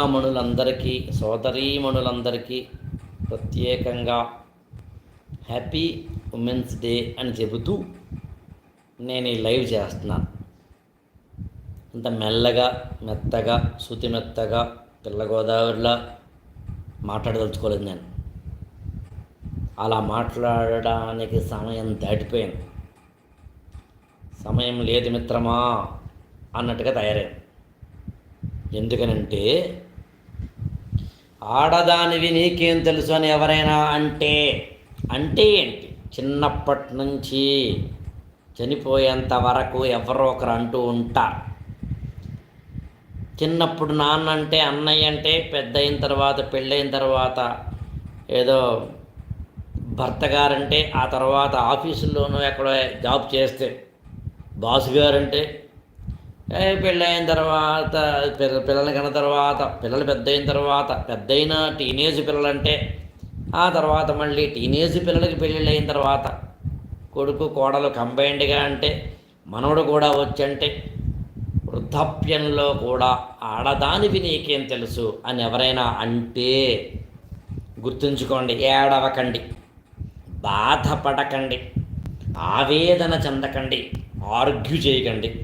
మణులందరికీ సోదరీమణులందరికీ ప్రత్యేకంగా happy women's day అని చెబుతూ నేను ఈ లైవ్ చేస్తున్నాను. అంత మెల్లగా మెత్తగా శృతి మెత్తగా పిల్ల మాట్లాడదలుచుకోలేదు నేను. అలా మాట్లాడడానికి సమయం దాటిపోయింది. సమయం లేదు మిత్రమా అన్నట్టుగా తయారైంది. ఎందుకనంటే ఆడదానివి నీకేం తెలుసు అని ఎవరైనా అంటే అంటే ఏంటి? చిన్నప్పటి నుంచి చనిపోయేంత వరకు ఎవరో ఒకరు అంటూ ఉంటారు. చిన్నప్పుడు నాన్న అంటే అన్నయ్య అంటే పెద్ద అయిన తర్వాత పెళ్ళైన తర్వాత ఏదో భర్త గారంటే ఆ తర్వాత ఆఫీసుల్లోనూ ఎక్కడో జాబ్ చేస్తే బాస్ గారంటే పెళ్ళైన తర్వాత పిల్ల పిల్లలు కన్న తర్వాత పిల్లలు పెద్ద అయిన తర్వాత పెద్దయిన టీనేజ్ పిల్లలంటే ఆ తర్వాత మళ్ళీ టీనేజ్ పిల్లలకి పెళ్ళిళ్ళు అయిన తర్వాత కొడుకు కోడలు కంబైన్డ్గా అంటే మనవడు కూడా వచ్చంటే వృద్ధాప్యంలో కూడా ఆడదానివి నీకేం తెలుసు అని ఎవరైనా అంటే గుర్తుంచుకోండి ఏడవకండి బాధపడకండి ఆవేదన చెందకండి ఆర్గ్యూ చేయకండి.